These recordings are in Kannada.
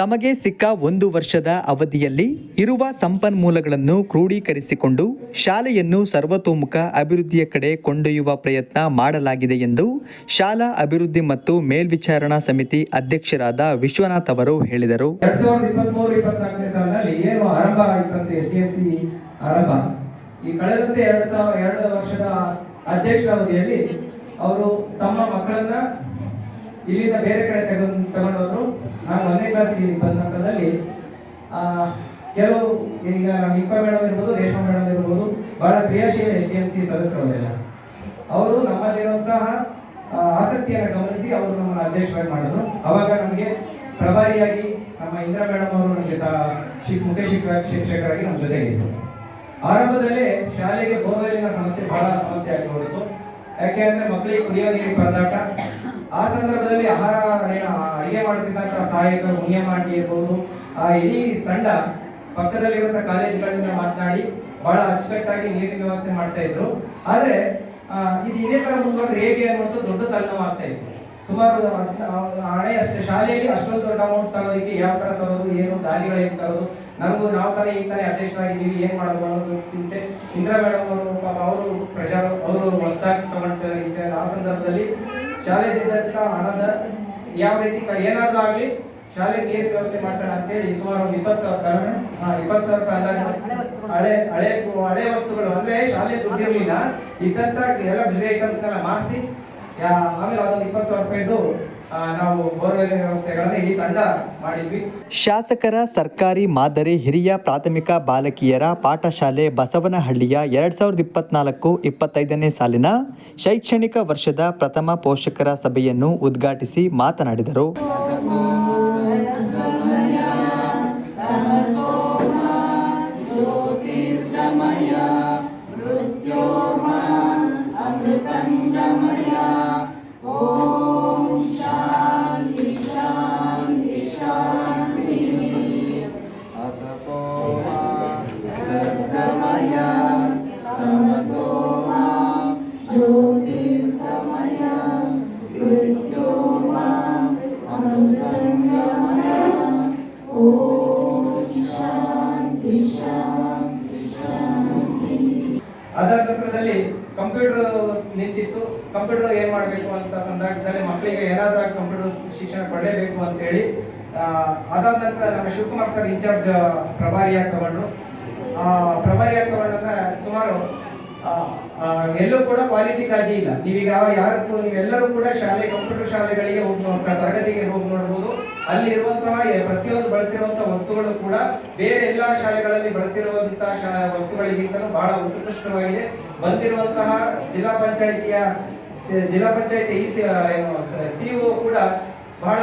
ತಮಗೆ ಸಿಕ್ಕ ಒಂದು ವರ್ಷದ ಅವಧಿಯಲ್ಲಿ ಇರುವ ಸಂಪನ್ಮೂಲಗಳನ್ನು ಕ್ರೋಢೀಕರಿಸಿಕೊಂಡು ಶಾಲೆಯನ್ನು ಸರ್ವತೋಮುಖ ಅಭಿವೃದ್ಧಿಯ ಕಡೆ ಕೊಂಡೊಯ್ಯುವ ಪ್ರಯತ್ನ ಮಾಡಲಾಗಿದೆ ಎಂದು ಶಾಲಾ ಅಭಿವೃದ್ಧಿ ಮತ್ತು ಮೇಲ್ವಿಚಾರಣಾ ಸಮಿತಿ ಅಧ್ಯಕ್ಷರಾದ ವಿಶ್ವನಾಥ್ ಅವರು ಹೇಳಿದರು. ಅಧ್ಯಕ್ಷರ ಅವಧಿಯಲ್ಲಿ ಅವರು ತಮ್ಮ ಮಕ್ಕಳನ್ನ ಇಲ್ಲಿಂದ ಬೇರೆ ಕಡೆ ತಗೊಂಡು ತಗೊಂಡವರು ನಾನು ಒಂದನೇ ಕ್ಲಾಸಿಗೆ ಬಂದ ನಂತರದಲ್ಲಿ ಆ, ಕೆಲವು ಈಗ ನಮ್ಮ ಇಪ್ಪ ಮೇಡಮ್ ಇರ್ಬೋದು ರೇಷ್ಮಾ ಮೇಡಮ್ ಇರ್ಬೋದು ಬಹಳ ಕ್ರಿಯಾಶೀಲ ಎಸ್ ಡಿ ಎಂ ಸಿ ಸದಸ್ಯರವರೆಲ್ಲ. ಅವರು ನಮ್ಮಲ್ಲಿರುವಂತಹ ಆಸಕ್ತಿಯನ್ನು ಗಮನಿಸಿ ಅವರು ನಮ್ಮನ್ನು ಅಧ್ಯಕ್ಷರಾಗಿ ಮಾಡಿದ್ರು. ಅವಾಗ ನಮಗೆ ಪ್ರಭಾರಿಯಾಗಿ ನಮ್ಮ ಇಂದಿರಾ ಮೇಡಮ್ ಅವರು ನಮಗೆ ಸಹ ಶಿಕ್ ಮುಖ್ಯ ಶಿಕ್ಷಕ ಶಿಕ್ಷಕರಾಗಿ ನಮ್ಮ ಜೊತೆಗಿದ್ರು. ಆರಂಭದಲ್ಲೇ ಶಾಲೆಗೆ ಬೋರ್ವೆಲ್ಲಿನ ಸಮಸ್ಯೆ ಬಹಳ ಸಮಸ್ಯೆ ಆಗಿ ಹೋಗಿತ್ತು. ಯಾಕೆ ಅಂದರೆ ಮಕ್ಕಳಿಗೆ ಕುಡಿಯೋ ನೀರಿನ ಪರದಾಟ ಆ ಸಂದರ್ಭದಲ್ಲಿ ಆಹಾರ ಅಡಿಗೆ ಮಾಡುತ್ತಿದ್ದಂಥ ಸಹಾಯಕರು ಮುನಿಯಮಾಟಿ ಇರ್ಬೋದು ಆ ಇಡೀ ತಂಡ ಪಕ್ಕದಲ್ಲಿರುವಂಥ ಕಾಲೇಜುಗಳಿಂದ ಮಾತನಾಡಿ ಬಹಳ ಅಚ್ಚುಕಟ್ಟಾಗಿ ನೀರಿನ ವ್ಯವಸ್ಥೆ ಮಾಡ್ತಾ ಇದ್ರು. ಆದ್ರೆ ಇದು ಇದೇ ತರ ಮುಂದುವರೆದ್ರೆ ಹೇಗೆ ಅನ್ನುವಂಥ ದೊಡ್ಡ ತಲೆನೋವು ಆಗ್ತಾ ಇತ್ತು. ಸುಮಾರು ಹಣೆ ಅಷ್ಟೇ. ಶಾಲೆಯಲ್ಲಿ ಅಷ್ಟೊಂದು ದೊಡ್ಡ ಅಮೌಂಟ್ ತರೋದಕ್ಕೆ ಯಾವ ತರ ತರೋದು, ಏನು ದಾರಿಗಳು ಏನು ತರೋದು, ನಮಗೂ ನಾವು ತರ ಈ ತಾನೇ ಅಧ್ಯಕ್ಷರಾಗಿದ್ದೀವಿ, ಏನು ಮಾಡೋದು ಅನ್ನೋದು ಚಿಂತೆ. ಇಂದಿರಾ ಮೇಡಮ್ ಅವರು ಪಾಪ ಅವರು ಪ್ರಚಾರ ಅವರು ಹೊಸದಾಗಿ ತಗೊಂಡ ಆ ಸಂದರ್ಭದಲ್ಲಿ ಶಾಲೆಗಿದ್ದಂತ ಹಣದ ಯಾವ ರೀತಿ ಏನಾದರೂ ಆಗ್ಲಿ ಶಾಲೆ ನೀರು ವ್ಯವಸ್ಥೆ ಮಾಡ್ಸೋಣ ಅಂತೇಳಿ ಸುಮಾರು ಒಂದು ಇಪ್ಪತ್ತು ಸಾವಿರ ರೂಪಾಯಿ ಹಾ, ಇಪ್ಪತ್ತು ಸಾವಿರ ರೂಪಾಯಿ ಅಂದಾಜು ಹಳೆ ಹಳೆ ಹಳೆ ವಸ್ತುಗಳು ಅಂದ್ರೆ ಶಾಲೆ ದುಡ್ಡಿರಲಿಲ್ಲ ಇದ್ದಂತ ಎಲ್ಲ ಬಿಸಿ ಐಟಮ್ಸ್ ಎಲ್ಲ ಮಾಡಿಸಿ ಆಮೇಲೆ ಅದೊಂದು ಇಪ್ಪತ್ತು ಸಾವಿರ ರೂಪಾಯಿದು ಶಾಸಕರ ಸರ್ಕಾರಿ ಮಾದರಿ ಹಿರಿಯ ಪ್ರಾಥಮಿಕ ಬಾಲಕಿಯರ ಪಾಠಶಾಲೆ ಬಸವನಹಳ್ಳಿಯ ಎರಡ್ ಸಾವಿರದ ಇಪ್ಪತ್ನಾಲ್ಕು ಇಪ್ಪತ್ತೈದನೇ ಸಾಲಿನ ಶೈಕ್ಷಣಿಕ ವರ್ಷದ ಪ್ರಥಮ ಪೋಷಕರ ಸಭೆಯನ್ನು ಉದ್ಘಾಟಿಸಿ ಮಾತನಾಡಿದರು. ಅದರ ನಂತರದಲ್ಲಿ ಕಂಪ್ಯೂಟರ್ ನಿಂತಿತ್ತು. ಕಂಪ್ಯೂಟರ್ ಏನ್ ಮಾಡಬೇಕು ಅಂತ ಸಂದರ್ಭದಲ್ಲಿ ಮಕ್ಕಳಿಗೆ ಏನಾದರೂ ಕಂಪ್ಯೂಟರ್ ಶಿಕ್ಷಣ ಪಡೆಯಬೇಕು ಅಂತೇಳಿ ಅದಾದ ನಂತರ ನಮ್ಮ ಶಿವಕುಮಾರ್ ಸರ್ ಇನ್ಚಾರ್ಜ್ ಪ್ರಭಾರಿಯಾಗಿ ತಗೊಂಡ್ರು ಆ ಪ್ರಭಾರಿಯಾಗಿ ತಗೊಂಡಂತ ಸುಮಾರು ಆ, ಆ, ಎಲ್ಲೂ ಕೂಡ ಕ್ವಾಲಿಟಿ ಕಾಜಿ ಇಲ್ಲ. ನೀವೀಗ ಯಾರು ನೀವೆಲ್ಲರೂ ಕೂಡ ಶಾಲೆ ಕಂಪ್ಯೂಟರ್ ಶಾಲೆಗಳಿಗೆ ಹೋಗಿ ತರಗತಿಗೆ ಹೋಗಿ ನೋಡಬಹುದು ಅಲ್ಲಿ ಎ- ಪ್ರತಿಯೊಂದು ಬಳಸಿರುವಂತಹ ವಸ್ತುಗಳು ಕೂಡ ಬೇರೆ ಎಲ್ಲಾ ಶಾಲೆಗಳಲ್ಲಿ ಬಳಸಿರುವಂತಹ ವಸ್ತುಗಳಿಗಿಂತಲೂ ಬಹಳ ಉತ್ಕೃಷ್ಟವಾಗಿದೆ. ಬಂದಿರುವಂತಹ ಜಿಲ್ಲಾ ಪಂಚಾಯಿತಿಯ ಜಿಲ್ಲಾ ಪಂಚಾಯಿತಿ ಈ ಸಿಇಒ ಕೂಡ ಬಹಳ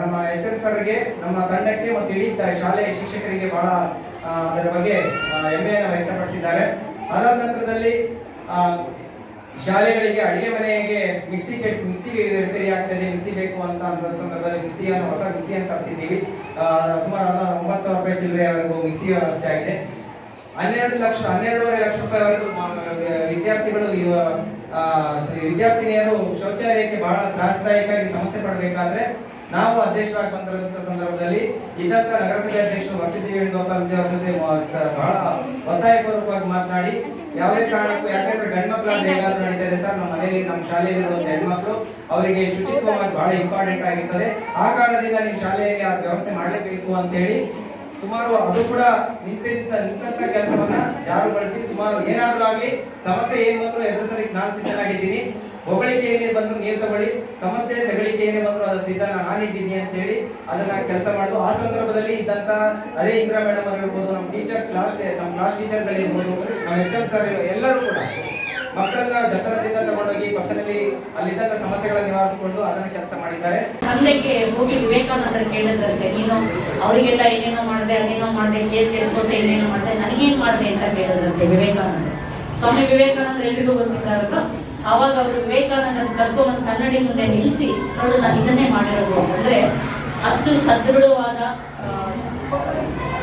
ನಮ್ಮ ಎಚ್ ಎಂ ಸರ್ಗೆ, ನಮ್ಮ ತಂಡಕ್ಕೆ ಮತ್ತು ಇಡೀ ಶಾಲೆಯ ಶಿಕ್ಷಕರಿಗೆ ಬಹಳ ಅದರ ಬಗ್ಗೆ ಹೆಮ್ಮೆಯನ್ನು ವ್ಯಕ್ತಪಡಿಸಿದ್ದಾರೆ. ಅದಾದ ನಂತರದಲ್ಲಿ ಶಾಲೆಗಳಿಗೆ ಅಡಿಗೆ ಮನೆಗೆ ಮಿಕ್ಸಿ ಕೆಟ್ ಮಿಕ್ಸಿ ರಿಪೇರಿ ಆಗ್ತದೆ, ಮಿಕ್ಸಿ ಬೇಕು ಅಂತ ಅಂತ ಸಂದರ್ಭದಲ್ಲಿ ಮಿಕ್ಸಿಯನ್ನು, ಹೊಸ ಮಿಕ್ಸಿಯನ್ನು ತರಿಸಿದ್ದೀವಿ. ಸುಮಾರು ಒಂಬತ್ತು ಸಾವಿರ ರೂಪಾಯಿ ಚಿಲ್ಲರೆವರೆಗೂ ಮಿಕ್ಸಿ ವ್ಯವಸ್ಥೆ ಆಗಿದೆ. ಹನ್ನೆರಡು ಲಕ್ಷ, ಹನ್ನೆರಡೂವರೆ ಲಕ್ಷ ರೂಪಾಯಿವರೆಗೂ ವಿದ್ಯಾರ್ಥಿಗಳು ವಿದ್ಯಾರ್ಥಿನಿಯರು ಶೌಚಾಲಯಕ್ಕೆ ಬಹಳ ತ್ರಾಸದಾಯಕವಾಗಿ ಸಮಸ್ಯೆ ಪಡಬೇಕಾದ್ರೆ ನಾವು ಅಧ್ಯಕ್ಷರಾಗಿ ಬಂದಿರೋಂಥ ಸಂದರ್ಭದಲ್ಲಿ ಇದ್ದಂತ ನಗರಸಭೆ ಅಧ್ಯಕ್ಷರು ವಸತಿ ವೇಣುಗೋಪಾಲ್ ಜೊತೆ ಬಹಳ ಒತ್ತಾಯಪೂರ್ವಕವಾಗಿ ಮಾತನಾಡಿ ಯಾವುದೇ ಕಾರಣಕ್ಕೂ, ಯಾಕಂದ್ರೆ ಗಂಡ್ಮಕ್ಳು ಹೇಗಾದ್ರೂ ನಡೀತಾರೆ ಸರ್, ನಮ್ಮ ಮನೆಯಲ್ಲಿ, ನಮ್ಮ ಶಾಲೆಯಲ್ಲಿ ಇರುವಂತ ಹೆಣ್ಮಕ್ಳು, ಅವರಿಗೆ ಶುಚಿತ್ವವಾಗಿ ಬಹಳ ಇಂಪಾರ್ಟೆಂಟ್ ಆಗಿರ್ತದೆ. ಆ ಕಾರಣದಿಂದ ನೀವು ಶಾಲೆಯಲ್ಲಿ ಆ ವ್ಯವಸ್ಥೆ ಮಾಡಲೇಬೇಕು ಅಂತೇಳಿ ಸುಮಾರು ಅದು ಕೂಡ ನಿಂತಿದ್ದ ನಿಂತ ಕೆಲಸವನ್ನ ಜಾರುಗೊಳಿಸಿ, ಸುಮಾರು ಏನಾದ್ರೂ ಆಗ್ಲಿ, ಸಮಸ್ಯೆ ಏನು ಎದುರಿಸಲಿಕ್ಕೆ ನಾನು ಸಿದ್ಧನಾಗಿದ್ದೀನಿ. ಹೊಗಳಿಕೆ ಏನೇ ಬಂದ್ರು ನೀರು ತಗೊಳ್ಳಿ, ಸಮಸ್ಯೆ ತಗಳಿಕೆ ಏನೇ ಬಂದ್ರು ಅದು ಸಿದ್ಧ ನಾನಿದ್ದೀನಿ ಅಂತ ಹೇಳಿ ಅದನ್ನ ಕೆಲಸ ಮಾಡುದು. ಆ ಸಂದರ್ಭದಲ್ಲಿ ಇದ್ದಂತ ಅದೇ ಇಂದಿರಾ ಮೇಡಮ್ ಆಗಿರ್ಬೋದು ನಮ್ಮ ಟೀಚರ್ ಕ್ಲಾಸ್ ನಮ್ಮ ಕ್ಲಾಸ್ ಟೀಚರ್ಗಳಿರ್ಬೋದು ನಮ್ಮ ಎಚ್ ಎಂ ಸರ್ ಎಲ್ಲರೂ ಕೂಡ ಮಕ್ಕಳನ್ನ ಜತನದಿಂದ ತಗೊಂಡೋಗಿ ಪಕ್ಕದಲ್ಲಿ ಅಲ್ಲಿದ್ದಂತ ಸಮಸ್ಯೆಗಳನ್ನ ನಿವಾರಿಸಿಕೊಂಡು ಅದನ್ನ ಕೆಲಸ ಮಾಡಿದ್ದಾರೆ. ತಂದೆಗೆ ಹೋಗಿ ವಿವೇಕಾನಂದ ಕೇಳಿದ್ರಂತೆ ನೀನು ಅವರಿಗೆಲ್ಲ ಏನೇನೋ ಮಾಡಿದೆ, ಅದೇನೋ ಮಾಡಿದೆ ಕೇಸ್ ಗೆಲ್ಕೊಟ್ಟೆ ಏನೇನೋ ಮಾಡಿದೆ, ನನಗೇನು ಮಾಡಿದೆ ಅಂತ ಕೇಳಿದ್ರಂತೆ ವಿವೇಕಾನಂದ ಸ್ವಾಮಿ ವಿವೇಕಾನಂದ ಎಲ್ರಿಗೂ ಗೊತ್ತಿದ್ದಾರಲ್ಲ ಆವಾಗ ಅವರು ವಿವೇಕಾನಂದ ಕರ್ಕೊಂಬಂದು ಕನ್ನಡಿ ಮುಂದೆ ನಿಲ್ಲಿಸಿ ನೋಡು ನಾನು ಇದನ್ನೇ ಮಾಡಿರೋದು ಅಂದ್ರೆ ಅಷ್ಟು ಸದೃಢವಾದ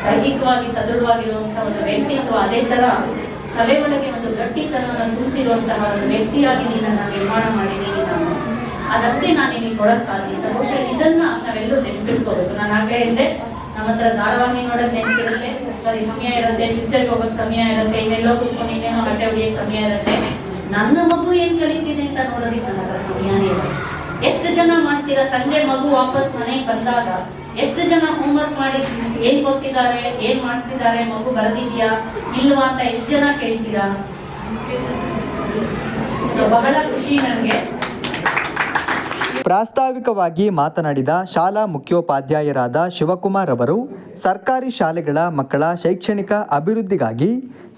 ದೈಹಿಕವಾಗಿ ಸದೃಢವಾಗಿರುವಂತಹ ಒಂದು ವ್ಯಕ್ತಿತ್ವ ಅದೇ ತರ ತಲೆ ಒಳಗೆ ಒಂದು ಗಟ್ಟಿತನವನ್ನು ತುಂಬಿಸಿರುವಂತಹ ಒಂದು ವ್ಯಕ್ತಿಯಾಗಿ ನಿನ್ನನ್ನು ನಿರ್ಮಾಣ ಮಾಡಿದ್ದೀನಿ ನಾನು. ಅದಷ್ಟೇ ನಾನು ನಿಮಗೆ ಕೊಡಕ್ ಸಾಧ್ಯ ಇಲ್ಲ. ಬಹುಶಃ ಇದನ್ನ ನಾವೆಲ್ಲರೂ ನೆನ್ಪಿಟ್ಕೋಬೇಕು. ನಾನು ಆಗಲೇ ಹೇಳಿದೆ ನಮ್ಮ ಹತ್ರ ಧಾರಾವಾಹಿ ನೋಡೋದು ನೆನಪಿರುತ್ತೆ. ಸಾರಿ, ಸಮಯ ಇರುತ್ತೆ ಪಿಕ್ಚರ್ಗೆ ಹೋಗೋಕ್ ಸಮಯ ಇರುತ್ತೆ, ಇನ್ನೆಲ್ಲೋ ಕೂತ್ಕೊಂಡು ಇನ್ನೇನೋ ಹೊಟ್ಟೆ ಹೊಡಿಯಕ್ ಸಮಯ ಇರುತ್ತೆ. ನನ್ನ ಮಗು ಏನ್ ಕಲಿತಿದೆ ಅಂತ ನೋಡೋದಕ್ಕೆ ನನ್ನ ಹತ್ರ ಸಮಯನೇ ಇಲ್ಲ. ಎಷ್ಟು ಜನ ಮಾಡ್ತೀರಾ? ಸಂಜೆ ಮಗು ವಾಪಸ್ ಮನೆಗೆ ಬಂದಾಗ ಎಷ್ಟು ಜನ ಹೋಮ್ವರ್ಕ್ ಮಾಡಿ ಏನ್ ಕೊಟ್ಟಿದ್ದಾರೆ ಏನ್ ಮಾಡ್ತಿದ್ದಾರೆ, ಮಗು ಬರೆದಿದ್ಯಾ, ಇಲ್ವಾ ಅಂತ ಎಷ್ಟು ಜನ ಕೇಳ್ತೀರಾ? ಸೊ ಬಹಳ ಖುಷಿ ನನಗೆ ಪ್ರಾಸ್ತಾವಿಕವಾಗಿ ಮಾತನಾಡಿದ ಶಾಲಾ ಮುಖ್ಯೋಪಾಧ್ಯಾಯರಾದ ಶಿವಕುಮಾರ್ ಅವರು ಸರ್ಕಾರಿ ಶಾಲೆಗಳ ಮಕ್ಕಳ ಶೈಕ್ಷಣಿಕ ಅಭಿವೃದ್ಧಿಗಾಗಿ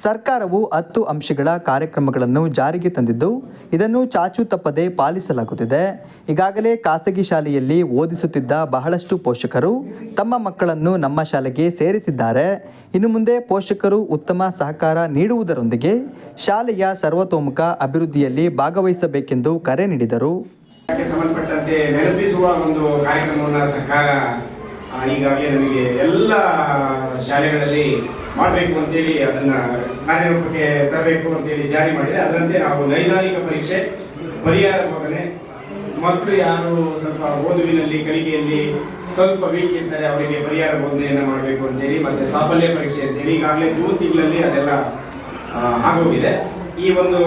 ಸರ್ಕಾರವು ಹತ್ತು ಅಂಶಗಳ ಕಾರ್ಯಕ್ರಮಗಳನ್ನು ಜಾರಿಗೆ ತಂದಿದ್ದು, ಇದನ್ನು ಚಾಚು ತಪ್ಪದೆ ಪಾಲಿಸಲಾಗುತ್ತಿದೆ. ಈಗಾಗಲೇ ಖಾಸಗಿ ಶಾಲೆಯಲ್ಲಿ ಓದಿಸುತ್ತಿದ್ದ ಬಹಳಷ್ಟು ಪೋಷಕರು ತಮ್ಮ ಮಕ್ಕಳನ್ನು ನಮ್ಮ ಶಾಲೆಗೆ ಸೇರಿಸಿದ್ದಾರೆ. ಇನ್ನು ಮುಂದೆ ಪೋಷಕರು ಉತ್ತಮ ಸಹಕಾರ ನೀಡುವುದರೊಂದಿಗೆ ಶಾಲೆಯ ಸರ್ವತೋಮುಖ ಅಭಿವೃದ್ಧಿಯಲ್ಲಿ ಭಾಗವಹಿಸಬೇಕೆಂದು ಕರೆ ನೀಡಿದರು. ಸಂಬಂಧಪಟ್ಟಂತೆ ನೆನಪಿಸುವ ಒಂದು ಕಾರ್ಯಕ್ರಮವನ್ನು ಸರ್ಕಾರ ಈಗಾಗಲೇ ನಮಗೆ ಎಲ್ಲ ಶಾಲೆಗಳಲ್ಲಿ ಮಾಡಬೇಕು ಅಂತೇಳಿ ಅದನ್ನ ಕಾರ್ಯರೂಪಕ್ಕೆ ತರಬೇಕು ಅಂತೇಳಿ ಜಾರಿ ಮಾಡಿದೆ. ಅದರಂತೆ ನಾವು ನೈದಾನಿಕ ಪರೀಕ್ಷೆ, ಪರಿಹಾರ ಬೋಧನೆ, ಮಕ್ಕಳು ಯಾರು ಸ್ವಲ್ಪ ಓದುವಿನಲ್ಲಿ, ಕಲಿಕೆಯಲ್ಲಿ ಸ್ವಲ್ಪ ವೀಕ್ ಇದ್ದರೆ ಅವರಿಗೆ ಪರಿಹಾರ ಬೋಧನೆಯನ್ನು ಮಾಡಬೇಕು ಅಂತೇಳಿ ಮತ್ತೆ ಸಾಫಲ್ಯ ಪರೀಕ್ಷೆ ಅಂತೇಳಿ ಈಗಾಗಲೇ ಜೂನ್ ತಿಂಗಳಲ್ಲಿ ಅದೆಲ್ಲ ಆಗೋಗಿದೆ. ಈ ಒಂದು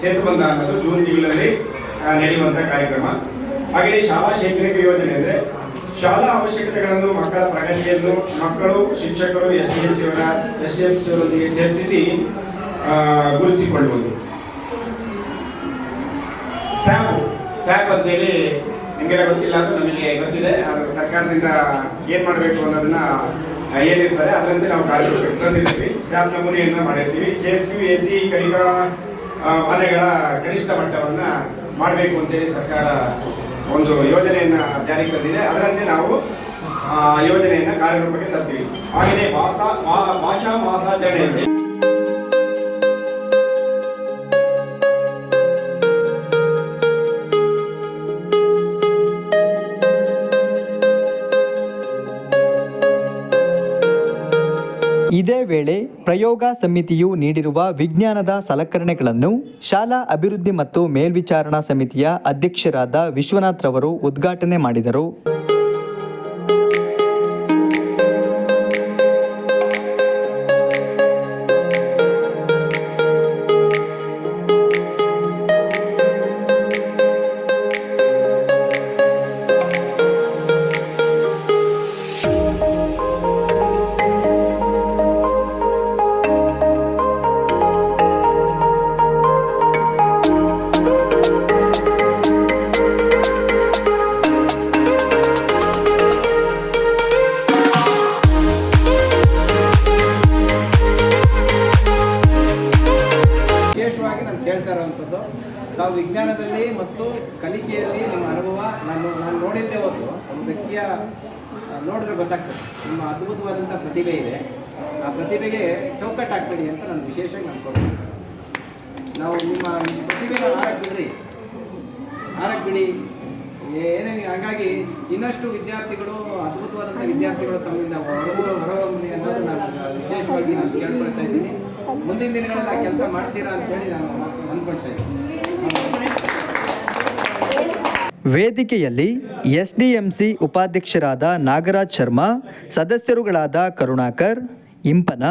ಸೇತುಬಂಧ ಅನ್ನೋದು ಜೂನ್ ತಿಂಗಳಲ್ಲಿ ಆ, ನಡೆಯುವಂತ ಕಾರ್ಯಕ್ರಮ. ಹಾಗೆಯೇ ಶಾಲಾ ಶೈಕ್ಷಣಿಕ ಯೋಜನೆ ಅಂದ್ರೆ ಶಾಲಾ ಅವಶ್ಯಕತೆಗಳನ್ನು ಮಕ್ಕಳ ಪ್ರಗತಿಯನ್ನು ಮಕ್ಕಳು ಶಿಕ್ಷಕರು ಎಸ್ ಡಿ ಸಿ ಅವರ ಎಸ್ ಡಿ ಸಿ ಅವರೊಂದಿಗೆ ಚರ್ಚಿಸಿ ಆ, ಗುರುತಿಸಿಕೊಳ್ಳುವುದು ಸ್ಯಾಪ್ ಸ್ಯಾಪ್ ಅಂತೇಳಿ ನಿಮಗೆಲ್ಲ ಗೊತ್ತಿಲ್ಲ ಅದು ನಮಗೆ ಗೊತ್ತಿದೆ. ಅದು ಸರ್ಕಾರದಿಂದ ಏನ್ ಮಾಡಬೇಕು ಅನ್ನೋದನ್ನ ಏನಿರ್ತಾರೆ ಅದರಂತೆ ನಾವು ಕಾರ್ಯಕ್ರಮ ತಂದಿರ್ತೀವಿ. ಸ್ಯಾಪ್ ನಮೂನೆಯನ್ನ ಮಾಡಿರ್ತೀವಿ. K S Q A C ಕಲಿಕಾ ಮನೆಗಳ ಕನಿಷ್ಠ ಮಟ್ಟವನ್ನು ಮಾಡಬೇಕು ಅಂತೇಳಿ ಸರ್ಕಾರ ಒಂದು ಯೋಜನೆಯನ್ನ ಜಾರಿಗೆ ತಂದಿದೆ. ಅದರಂತೆ ನಾವು ಯೋಜನೆಯನ್ನ ಕಾರ್ಯರೂಪಕ್ಕೆ ತರ್ತೀವಿ. ಹಾಗೆಯೇ ಭಾಷಾ ಭಾಷಾ ಮಾಸಾಚರಣೆ ಇದೇ ವೇಳೆ ಪ್ರಯೋಗ ಸಮಿತಿಯು ನೀಡಿರುವ ವಿಜ್ಞಾನದ ಸಲಕರಣೆಗಳನ್ನು ಶಾಲಾ ಅಭಿವೃದ್ಧಿ ಮತ್ತು ಮೇಲ್ವಿಚಾರಣಾ ಸಮಿತಿಯ ಅಧ್ಯಕ್ಷರಾದ ವಿಶ್ವನಾಥ್ ರವರು ಉದ್ಘಾಟನೆ ಮಾಡಿದರು. ತಾವು ವಿಜ್ಞಾನದಲ್ಲಿ ಮತ್ತು ಕಲಿಕೆಯಲ್ಲಿ ನಿಮ್ಮ ಅನುಭವ, ನಾನು ನಾನು ನೋಡಿದ್ದೆ ಒಂದು ಒಂದು ವ್ಯಕ್ತಿಯ ನೋಡಿದ್ರೆ ಗೊತ್ತಾಗ್ತದೆ. ನಿಮ್ಮ ಅದ್ಭುತವಾದಂಥ ಪ್ರತಿಭೆ ಇದೆ. ಆ ಪ್ರತಿಭೆಗೆ ಚೌಕಟ್ಟಾಗ್ತೀನಿ ಅಂತ ನಾನು ವಿಶೇಷವಾಗಿ ಅನ್ಕೊಳ್ತೀನಿ. ನಾವು ನಿಮ್ಮ ಪ್ರತಿಭೆ ಪ್ರತಿಭೆನ ಆರಕ್ಕೆ ಏನೇ ಆರಕ್ಕೆ ಬಿಡಿ ಏನೇನು ಹಾಗಾಗಿ ಇನ್ನಷ್ಟು ವಿದ್ಯಾರ್ಥಿಗಳು, ಅದ್ಭುತವಾದಂಥ ವಿದ್ಯಾರ್ಥಿಗಳು ತಮ್ಮಿಂದ ಹೊರಗುವ ಹೊರಹೊಮ್ಮಲಿ ಅನ್ನೋದು ನಾನು ವಿಶೇಷವಾಗಿ ನಾನು ಕೇಳ್ಕೊಳ್ತಾ ಇದ್ದೀನಿ. ಮುಂದಿನ ದಿನಗಳಲ್ಲಿ ಆ ಕೆಲಸ ಮಾಡ್ತೀರಾ ಅಂತೇಳಿ ನಾನು ಅಂದ್ಕೊಳ್ತಾ ವೇದಿಕೆಯಲ್ಲಿ ಎಸ್ಡಿಎಂಸಿ ಉಪಾಧ್ಯಕ್ಷರಾದ ನಾಗರಾಜ್ ಶರ್ಮಾ, ಸದಸ್ಯರುಗಳಾದ ಕರುಣಾಕರ್, ಇಂಪನ,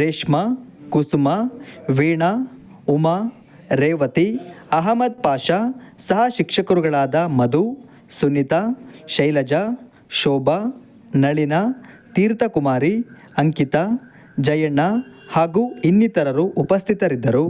ರೇಷ್ಮಾ, ಕುಸುಮ, ವೀಣಾ, ಉಮಾ, ರೇವತಿ, ಅಹಮದ್ ಪಾಷಾ, ಸಹ ಶಿಕ್ಷಕರುಗಳಾದ ಮಧು, ಸುನಿತಾ, ಶೈಲಜಾ, ಶೋಭಾ, ನಳಿನ, ತೀರ್ಥಕುಮಾರಿ, ಅಂಕಿತಾ, ಜಯಣ್ಣ ಹಾಗೂ ಇನ್ನಿತರರು ಉಪಸ್ಥಿತರಿದ್ದರು.